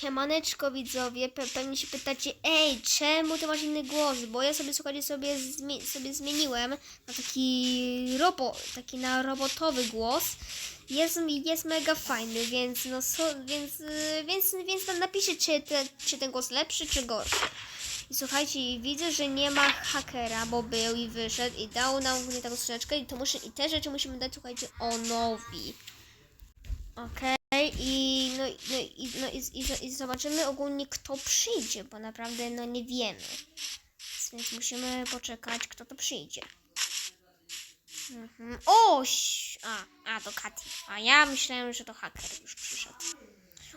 Siemaneczko widzowie, Pe pewnie się pytacie, ej, czemu ty masz inny głos? Bo ja sobie, słuchajcie, sobie, zmi sobie zmieniłem na taki robo, taki na robotowy głos. Jest, jest mega fajny, więc no, so, więc, y, więc, więc tam napiszcie, czy, te, czy ten głos lepszy, czy gorszy. I słuchajcie, widzę, że nie ma hakera, bo był i wyszedł i dał nam taką skrzyneczkę i to muszę, i te rzeczy musimy dać, słuchajcie, Onowi. Okej, i, no, i- no, i, no, i, i, i zobaczymy ogólnie, kto przyjdzie, bo naprawdę no nie wiemy. Więc musimy poczekać, kto to przyjdzie. Mhm. O! A, a, to Katy. A ja myślałem, że to haker już przyszedł.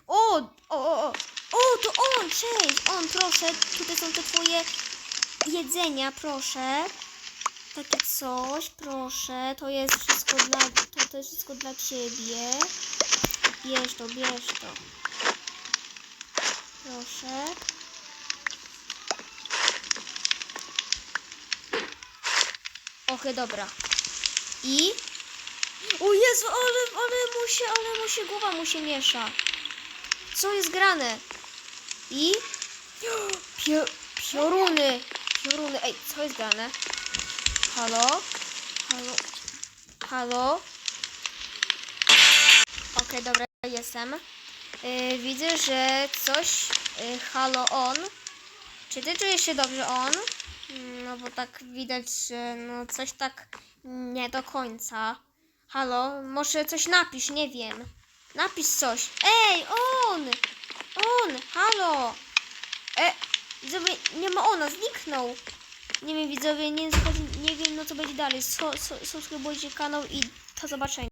O, o, o, o, o, to on, cześć, on, proszę, tutaj są te twoje jedzenia, proszę. Takie coś, proszę, to jest wszystko dla, to, to jest wszystko dla ciebie. Bierz to, bierz to. Proszę. Okej, dobra. I? O Jezu, ale, ale mu się, ale mu się głowa mu się miesza. Co jest grane? I? Pio, pioruny. Pioruny. Ej, co jest grane? Halo? Halo? Halo? Okej, dobra, jestem. Yy, widzę, że coś. Yy, halo on. Czy ty czujesz się dobrze on? Mm, No bo tak widać, że no coś tak nie do końca. Halo, może coś napisz, nie wiem. Napisz coś. Ej, on! On! Halo! E, widzowie, nie ma ona, zniknął. Nie wiem, widzowie, nie, nie wiem, no co będzie dalej. Subskrybujcie kanał i do zobaczenia.